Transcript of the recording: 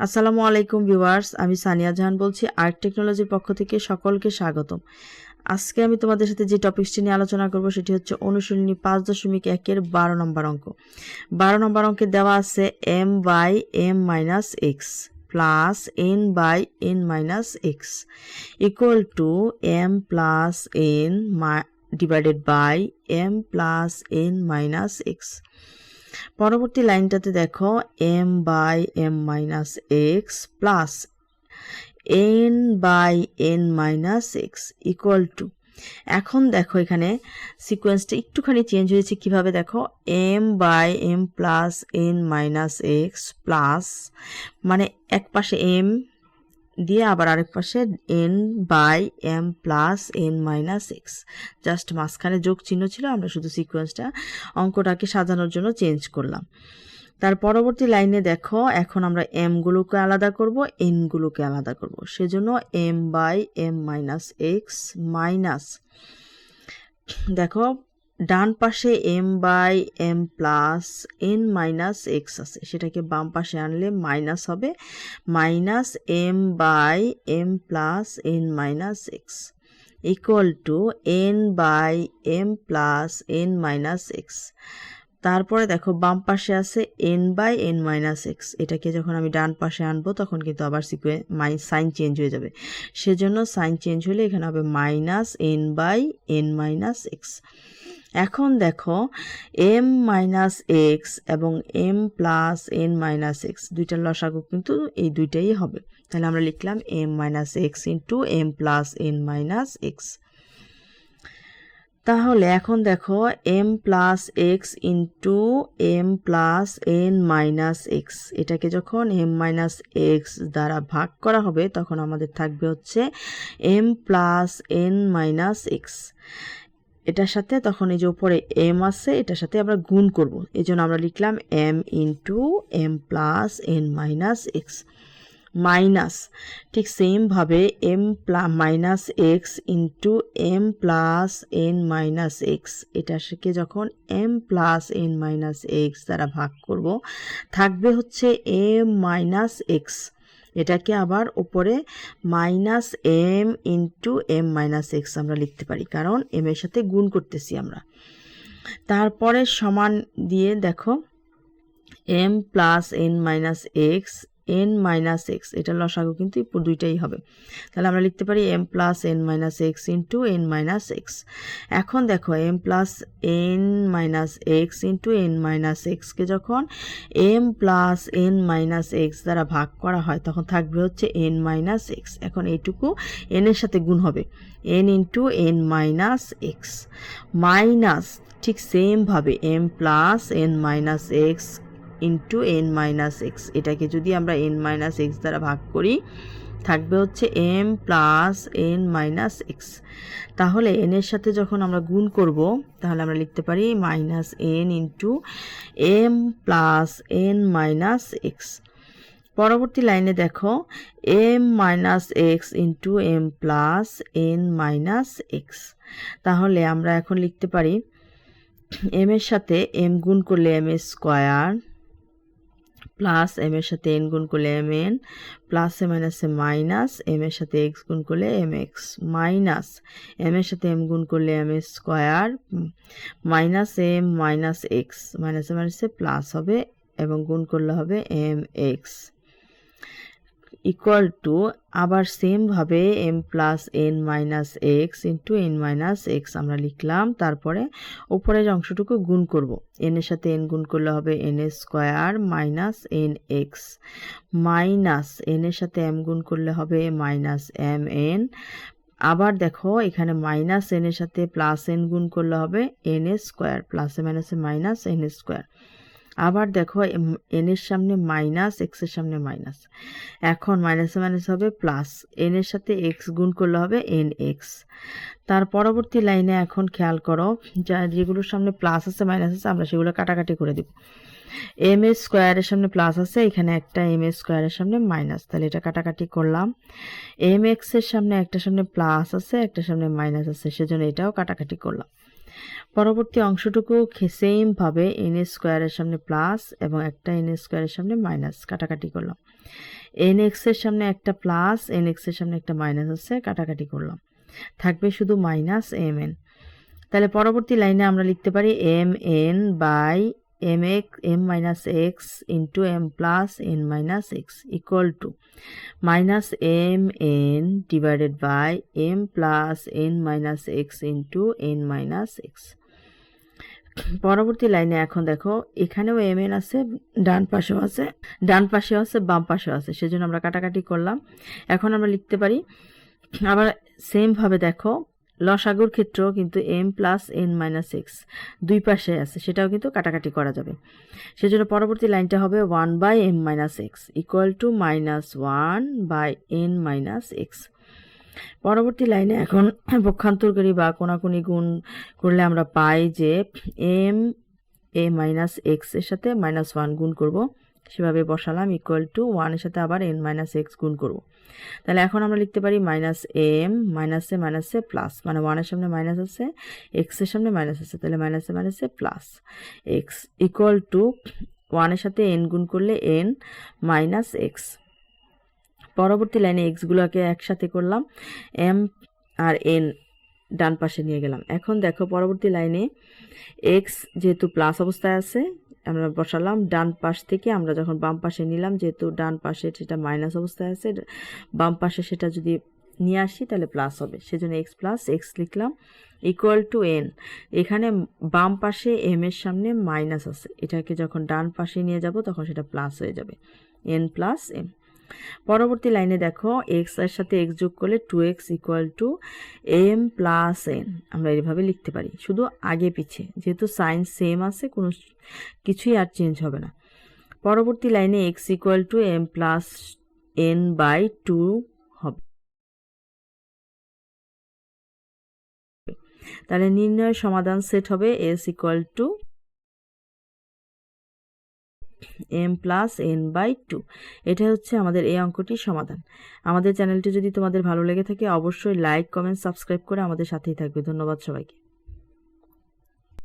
আসসালামু আলাইকুম ভিউয়ার্স, আমি সানিয়া জাহান বলছি, আর্ট টেকনোলজির পক্ষ থেকে সকলকে স্বাগতম। আজকে আমি তোমাদের সাথে যে টপিকসটি নিয়ে আলোচনা করব সেটি হচ্ছে অনুশীলনী পাঁচ দশমিক একের বারো নম্বর অঙ্ক। বারো নম্বর অঙ্কে দেওয়া আছে M by M minus X plus N by N minus X equal to M plus N divided by M plus N minus X পরবর্তী লাইনটাতে দেখো M by M minus X plus N by N minus X equal to এখন দেখো এখানে সিকোয়েন্সটা একটুখানি change হয়েছে কীভাবে দেখো M by M plus N minus X plus মানে এক পাশে এম দিয়ে আবার আরেক পাশে N by M plus N minus X just মাঝখানে যোগ চিহ্ন ছিল, আমরা শুধু সিকোয়েন্সটা অঙ্কটাকে সাজানোর জন্য চেঞ্জ করলাম। তার পরবর্তী লাইনে দেখো, এখন আমরা এমগুলোকে আলাদা করব এনগুলোকে আলাদা করব। সেজন্য M by M minus X minus দেখো ডান পাশে M by M plus N minus X আছে। সেটাকে বাম পাশে আনলে মাইনাস হবে minus M by M plus N minus X equal to N by M plus N minus X তারপরে দেখো বাম পাশে আছে N by N minus X এটাকে যখন আমি ডান পাশে আনব, তখন কিন্তু আবার সিকুয়ে মাই, সাইন চেঞ্জ হয়ে যাবে। সেজন্য সাইন চেঞ্জ হলে এখানে হবে minus N by N minus X এখন দেখো এম মাইনাস এক্স এবং M plus N minus X দুইটার লসাগু কিন্তু এই দুইটাই হবে। তাহলে আমরা লিখলাম M minus X into M plus N minus X তাহলে এখন দেখো M plus X into M plus N minus X এটাকে যখন এম মাইনাস এক্স দ্বারা ভাগ করা হবে, তখন আমাদের থাকবে হচ্ছে M plus N minus X এটার সাথে তখন এই যে উপরে এম আছে, এটার সাথে আমরা গুণ করব। এই জন্য আমরা লিখলাম M into M plus N minus X minus ঠিক সেমভাবে M plus minus X into M plus N minus X এটাকে যখন M plus N minus X দ্বারা ভাগ করব, থাকবে হচ্ছে এম মাইনাস এক্স এটাকে আবার উপরে minus M into M minus X আমরা লিখতে পারি, কারণ এম এর সাথে গুণ করতেছি আমরা। তারপরে সমান দিয়ে দেখো, M plus N minus X N minus X এটা লসাগু কিন্তু দুইটাই হবে। তাহলে আমরা লিখতে পারি M plus N minus X into N minus X এখন দেখো M plus N minus X into N minus এক্সকে যখন M plus N minus X দ্বারা ভাগ করা হয়, তখন থাকবে হচ্ছে এন মাইনাস এক্স এখন এইটুকু এনের সাথে গুণ হবে। N into N minus X minus ঠিক সেমভাবে M plus N minus X into N minus X এটাকে যদি আমরা এন মাইনাস এক্স দ্বারা ভাগ করি, থাকবে হচ্ছে M plus N minus X তাহলে এনের সাথে যখন আমরা গুণ করব, তাহলে আমরা লিখতে পারি minus N into M plus N minus X পরবর্তী লাইনে দেখো M minus X into M plus N minus X তাহলে আমরা এখন লিখতে পারি এম এর সাথে এম গুণ করলে এম স্কোয়ার প্লাস এম এর সাথে এন গুণ করলে এম এন প্লাস এ মাইনাসে মাইনাস এম এর সাথে এক্স গুণ করলে এম এক্স মাইনাস এম এর সাথে এম গুণ করলে M S square minus M minus X মাইনাসে মাইনাসে প্লাস হবে এবং গুণ করলে হবে এম এক্স ইকুয়াল টু আবার সেমভাবে M plus N minus X into N minus X আমরা লিখলাম, তারপরে ওপরের অংশটুকু গুণ করব। এন এর সাথে এন গুণ করলে হবে N square minus N X minus N এর সাথে এম গুণ করলে হবে মাইনাস এম এন আবার দেখো, এখানে মাইনাস এন এর সাথে প্লাস এন গুণ করলে হবে এন এ স্কোয়ার প্লাসে মাইনাসে মাইনাস এন এ স্কোয়ার আবার দেখো এন এর সামনে মাইনাস এক্সের সামনে মাইনাস এখন মাইনাসে মাইনাস হবে প্লাস এন এর সাথে এক্স গুণ করলে হবে এন এক্স তার পরবর্তী লাইনে এখন খেয়াল করো, যা যেগুলোর সামনে প্লাস আছে মাইনাস আছে, আমরা সেগুলো কাটাকাটি করে দিব। এম এ স্কোয়ারের সামনে প্লাস আছে, এখানে একটা এম এ স্কোয়ারের সামনে মাইনাস তাহলে এটা কাটাকাটি করলাম। এম এক্সের সামনে একটা সামনে প্লাস আছে, একটা সামনে মাইনাস আছে, সেজন্য এটাও কাটাকাটি করলাম। পরবর্তী অংশটুকু সেমভাবে এন স্কোয়ারের সামনে প্লাস এবং একটা এন স্কোয়ারের সামনে মাইনাস কাটাকাটি করলাম। এন এক্সের সামনে একটা প্লাস এন এক্সের সামনে একটা মাইনাস আছে, কাটাকাটি করলাম। থাকবে শুধু মাইনাস এম এন তাহলে পরবর্তী লাইনে আমরা লিখতে পারি M N by M X M minus X into M plus N minus X equal to minus M N divided by M plus N minus X into N minus X পরবর্তী লাইনে এখন দেখো, এখানেও এম এন আছে, ডান পাশেও আছে, ডান পাশেও আছে, বাম পাশেও আছে, সেজন্য আমরা কাটাকাটি করলাম। এখন আমরা লিখতে পারি, আবার সেমভাবে দেখো লসাগুর ক্ষেত্রেও কিন্তু M plus N minus X দুই পাশে আছে, সেটাও কিন্তু কাটাকাটি করা যাবে। সেজন্য পরবর্তী লাইনটা হবে one by M minus X equal to minus one by N minus X পরবর্তী লাইনে এখন পক্ষান্তরকারী বা কোনাকুনি গুণ করলে আমরা পাই যে এম এ মাইনাস এক্সের সাথে মাইনাস ওয়ান গুণ করব। সেভাবে বসালাম ইকুয়াল টু ওয়ানের সাথে আবার এন মাইনাস এক্স গুণ করব। তাহলে এখন আমরা লিখতে পারি মাইনাস এম মাইনাসে মাইনাসে প্লাস মানে ওয়ানের সামনে মাইনাস আছে এক্সের সামনে মাইনাস আছে, তাহলে মাইনাসে মাইনাসে প্লাস এক্স ইকুয়াল টু ওয়ানের সাথে এন গুণ করলে এন মাইনাস এক্স পরবর্তী লাইনে এক্সগুলোকে একসাথে করলাম এম আর এন ডান পাশে নিয়ে গেলাম। এখন দেখো পরবর্তী লাইনে এক্স যেহেতু প্লাস অবস্থায় আছে আমরা বসালাম, ডান পাশ থেকে আমরা যখন বাম পাশে নিলাম, যেহেতু ডান পাশে সেটা মাইনাস অবস্থায় আছে, বাম পাশে সেটা যদি নিয়ে আসি, তাহলে প্লাস হবে। সেজন্য এক্স প্লাস এক্স লিখলাম ইকুয়াল টু এন এখানে বাম পাশে এম এর সামনে মাইনাস আছে। এটাকে যখন ডান পাশে নিয়ে যাব, তখন সেটা প্লাস হয়ে যাবে। এন প্লাস এম পরবর্তী লাইনে দেখো এক্সের সাথে এক্স যোগ করলে two X equal to M plus N আমরা এইভাবে লিখতে পারি, শুধু আগে পিছে, যেহেতু সাইন সেম আছে, কোনো কিছুই আর চেঞ্জ হবে না। পরবর্তী লাইনে X equal to M plus N by two হবে। তাহলে নির্ণয়ের সমাধান সেট হবে S equal to M plus N by two এটা হচ্ছে আমাদের এই অঙ্কটির সমাধান। আমাদের চ্যানেলটি যদি তোমাদের ভালো লেগে থাকে, অবশ্যই লাইক কমেন্ট সাবস্ক্রাইব করে আমাদের সাথেই থাকবে। ধন্যবাদ সবাইকে।